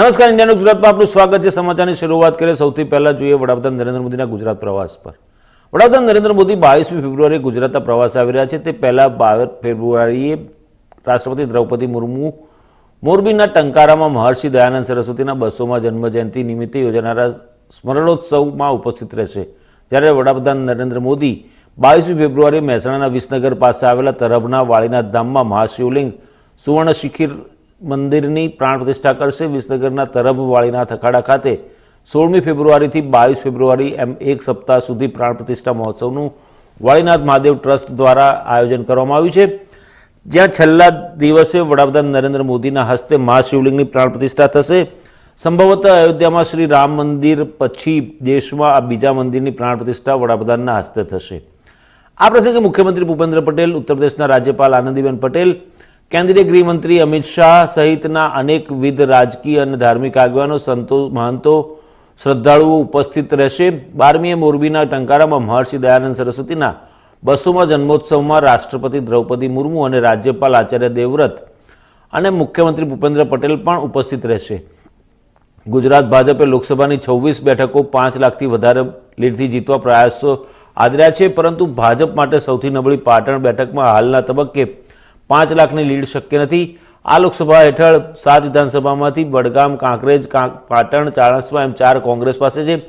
નમસ્કાર, ઇન્ડિયાનું ગુજરાતમાં આપનું સ્વાગત છે. સમાચારની શરૂઆત કરીએ. સૌથી પહેલાં જોઈએ વડાપ્રધાન નરેન્દ્ર મોદીના ગુજરાત પ્રવાસ પર. વડાપ્રધાન નરેન્દ્ર મોદી બાવીસમી ફેબ્રુઆરીએ ગુજરાતના પ્રવાસ આવી રહ્યા છે. તે પહેલાં બાવીસ ફેબ્રુઆરીએ રાષ્ટ્રપતિ દ્રૌપદી મુર્મુ, મોરબીના ટંકારામાં મહર્ષિ દયાનંદ સરસ્વતીના બસોમાં જન્મજયંતિ નિમિત્તે યોજાનારા સ્મરણોત્સવમાં ઉપસ્થિત રહેશે. જ્યારે વડાપ્રધાન નરેન્દ્ર મોદી બાવીસમી ફેબ્રુઆરીએ મહેસાણાના વિસનગર પાસે આવેલા તરભના વાળીનાથ ધામમાં મહાશિવલિંગ સુવર્ણ શિખિર મંદિરની પ્રાણ પ્રતિષ્ઠા કરશે વિસનગરના તરભવાળીના થખાડા ખાતે. સોળમી ફેબ્રુઆરીથી બાવીસ ફેબ્રુઆરી એમ એક સપ્તાહ સુધી પ્રાણ પ્રતિષ્ઠા મહોત્સવનું વાળીનાથ મહાદેવ ટ્રસ્ટ દ્વારા આયોજન કરવામાં આવ્યું છે. જ્યાં છેલ્લા દિવસે વડાપ્રધાન નરેન્દ્ર મોદીના હસ્તે મહાશિવલિંગની પ્રાણ પ્રતિષ્ઠા થશે. સંભવતઃ અયોધ્યામાં શ્રી રામ મંદિર પછી દેશમાં આ બીજા મંદિરની પ્રાણ પ્રતિષ્ઠા વડાપ્રધાનના હસ્તે થશે. આ પ્રસંગે મુખ્યમંત્રી ભૂપેન્દ્ર પટેલ, ઉત્તર પ્રદેશના રાજ્યપાલ આનંદીબેન પટેલ કેન્દ્રીય ગૃહમંત્રી અમિત શાહ સહિતના અનેકવિધ રાજકીય અને ધાર્મિક આગેવાનો, સંતો, મહંતો, શ્રદ્ધાળુઓ ઉપસ્થિત રહેશે. બારમીએ મોરબીના ટંકારામાં મહર્ષિ દયાનંદ સરસ્વતીના બસોમાં જન્મોત્સવમાં રાષ્ટ્રપતિ દ્રૌપદી મુર્મુ અને રાજ્યપાલ આચાર્ય દેવવ્રત અને મુખ્યમંત્રી ભૂપેન્દ્ર પટેલ પણ ઉપસ્થિત રહેશે. ગુજરાત ભાજપે લોકસભાની છવ્વીસ બેઠકો પાંચ લાખથી વધારે લીડથી જીતવા પ્રયાસો આદર્યા છે, પરંતુ ભાજપ માટે સૌથી નબળી પાટણ બેઠકમાં હાલના તબક્કે પાંચ લાખની લીડ શક્ય નથી. આ લોકસભા હેઠળ સાત વિધાનસભામાંથી વડગામ, કાંકરેજ, કાંક- પાટણ, ચાણસ્મા એમ ચાર કોંગ્રેસ પાસે છે.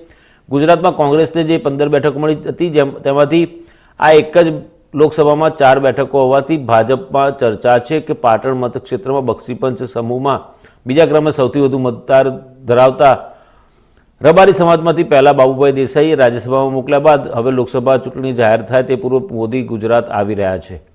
ગુજરાતમાં કોંગ્રેસને જે પંદર બેઠકો મળી હતી, જેમ, તેમાંથી આ એક જ લોકસભામાં ચાર બેઠકો હોવાથી ભાજપમાં ચર્ચા છે કે પાટણ મતક્ષેત્રમાં બક્ષીપંચ સમૂહમાં બીજા ક્રમે સૌથી વધુ મતદાર ધરાવતા રબારી સમાજમાંથી પહેલા બાબુભાઈ દેસાઈએ રાજ્યસભામાં મોકલ્યા બાદ હવે લોકસભા ચૂંટણી જાહેર થાય તે પૂર્વ મોદી ગુજરાત આવી રહ્યા છે.